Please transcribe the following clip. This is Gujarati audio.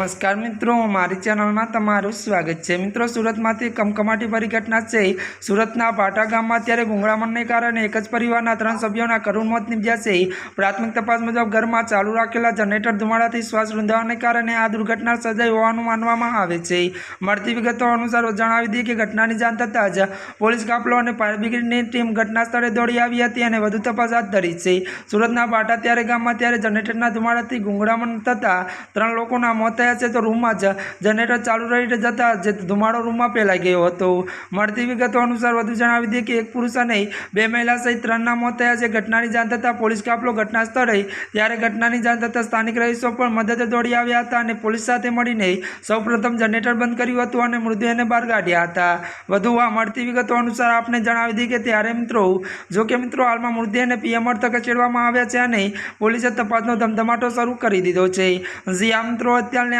નમસ્કાર મિત્રો, મારી ચેનલમાં તમારું સ્વાગત છે. મિત્રો, સુરતમાંથી કમકમાટી ભરી ઘટના છે. સુરતના પાટા ગામમાં અત્યારે ગુંગળામણને કારણે એક જ પરિવારના ત્રણ સભ્યોના કરુણ મોત નીપજ્યા છે. પ્રાથમિક તપાસ મુજબ ઘરમાં ચાલુ રાખેલા જનરેટર ધુમાડાથી શ્વાસ રૂંધાવાને કારણે આ દુર્ઘટના સર્જાઈ હોવાનું માનવામાં આવે છે. મળતી વિગતો અનુસાર જણાવી દઈએ કે ઘટનાની જાણ થતાં જ પોલીસ કાફલો અને ફાયર બ્રિગેડની ટીમ ઘટના સ્થળે દોડી આવી હતી અને વધુ તપાસ હાથ ધરી છે. સુરતના પાટા ત્યારે ગામમાં ત્યારે જનરેટરના ધુમાડાથી ગુંગળામણ થતાં ત્રણ લોકોના મોત થયા છે તો રૂમમાં જ. જનરેટર ચાલુ રહી જતા જે ધુમાડો રૂમમાં ફેલાઈ ગયો હતો. મળતી વિગતો અનુસાર વધુ જણાવી દઈએ કે એક પુરુષ અને બે મહિલા સહિત ત્રણના મોત થયા છે. ઘટનાની જાણ થતાં પોલીસ કાફલો ઘટના સ્થળે. ત્યારે ઘટનાની જાણ થતાં સ્થાનિક રહીશો પણ મદદ દોડી આવ્યા હતા અને પોલીસ સાથે મળીને સૌપ્રથમ જનરેટર બંધ કર્યું હતું અને મૃતદેહને બહાર કાઢ્યા હતા. વધુ આ મળતી વિગતો અનુસાર આપને જણાવી દઈએ કે ત્યારે મિત્રો, જો કે મિત્રો, હાલમાં મૃતદેહને પીએમ અર્થ ખસેડવામાં આવ્યા છે અને પોલીસે તપાસનો ધમધમાટો શરૂ કરી દીધો છે. જી આ મિત્રો, અત્યારને